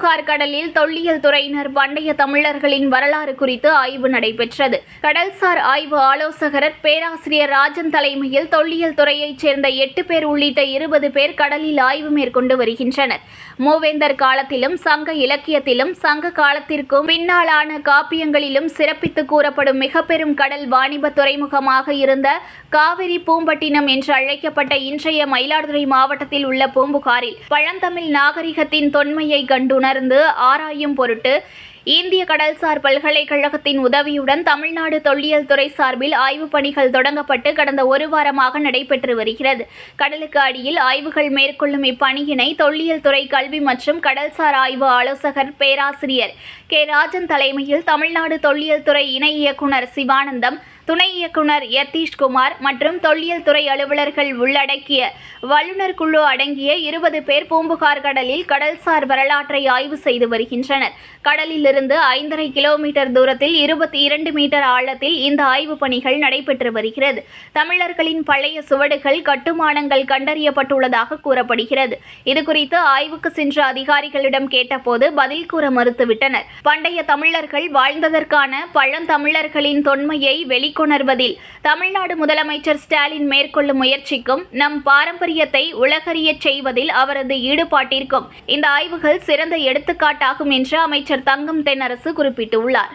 பூம்புகார் கடலில் தொல்லியல் துறையினர் பண்டைய தமிழர்களின் வரலாறு குறித்து ஆய்வு நடைபெற்றது. கடல்சார் ஆய்வு ஆலோசகர் பேராசிரியர் ராஜன் தலைமையில் தொல்லியல் துறையைச் சேர்ந்த எட்டு பேர் உள்ளிட்ட இருபது பேர் கடலில் ஆய்வு மேற்கொண்டு வருகின்றனர். மூவேந்தர் காலத்திலும் சங்க இலக்கியத்திலும் சங்க காலத்திற்கும் பின்னாளான காப்பியங்களிலும் சிறப்பித்து கூறப்படும் மிக பெரும் கடல் வாணிப துறைமுகமாக இருந்த காவிரி பூம்பட்டினம் என்று அழைக்கப்பட்ட இன்றைய மயிலாடுதுறை மாவட்டத்தில் உள்ள பூம்புகாரில் பழந்தமிழ் நாகரிகத்தின் தொன்மையை உணர்ந்து ஆராயும் பொருட்டு இந்திய கடல்சார் பல்கலைக்கழகத்தின் உதவியுடன் தமிழ்நாடு தொல்லியல் துறை சார்பில் ஆய்வுப் பணிகள் தொடங்கப்பட்டு கடந்த ஒரு வாரமாக நடைபெற்று வருகிறது. கடலுக்கு அடியில் ஆய்வுகள் மேற்கொள்ளும் இப்பணியினை தொல்லியல் துறை கல்வி மற்றும் கடல்சார் ஆய்வு ஆலோசகர் பேராசிரியர் கே. ராஜன் தலைமையில் தமிழ்நாடு தொல்லியல் துறை இணை இயக்குனர் சிவானந்தம் துணை இயக்குனர் யத்தீஷ்குமார் மற்றும் தொல்லியல் துறை அலுவலர்கள் உள்ளடக்கிய வல்லுநர் குழு அடங்கிய இருபது பேர் பூம்புகார் கடலில் கடல்சார் வரலாற்றை ஆய்வு செய்து வருகின்றனர். கடலிலிருந்து ஐந்தரை கிலோமீட்டர் தூரத்தில் இருபத்தி இரண்டு மீட்டர் ஆழத்தில் இந்த ஆய்வுப் பணிகள் நடைபெற்று வருகிறது. தமிழர்களின் பழைய சுவடுகள் கட்டுமானங்கள் கண்டறியப்பட்டுள்ளதாக கூறப்படுகிறது. இதுகுறித்து ஆய்வுக்கு சென்ற அதிகாரிகளிடம் கேட்டபோது பதில் கூற மறுத்துவிட்டனர். பண்டைய தமிழர்கள் வாழ்ந்ததற்கான பழந்தமிழர்களின் தொன்மையை உணர்வதில் தமிழ்நாடு முதலமைச்சர் ஸ்டாலின் மேற்கொள்ளும் முயற்சிக்கும் நம் பாரம்பரியத்தை உலகறியச் செய்வதில் அவரது ஈடுபாட்டிற்கும். இந்த ஆய்வுகள் சிறந்த எடுத்துக்காட்டாகும் என்று அமைச்சர் தங்கம் தென்னரசு குறிப்பிட்டுள்ளார்.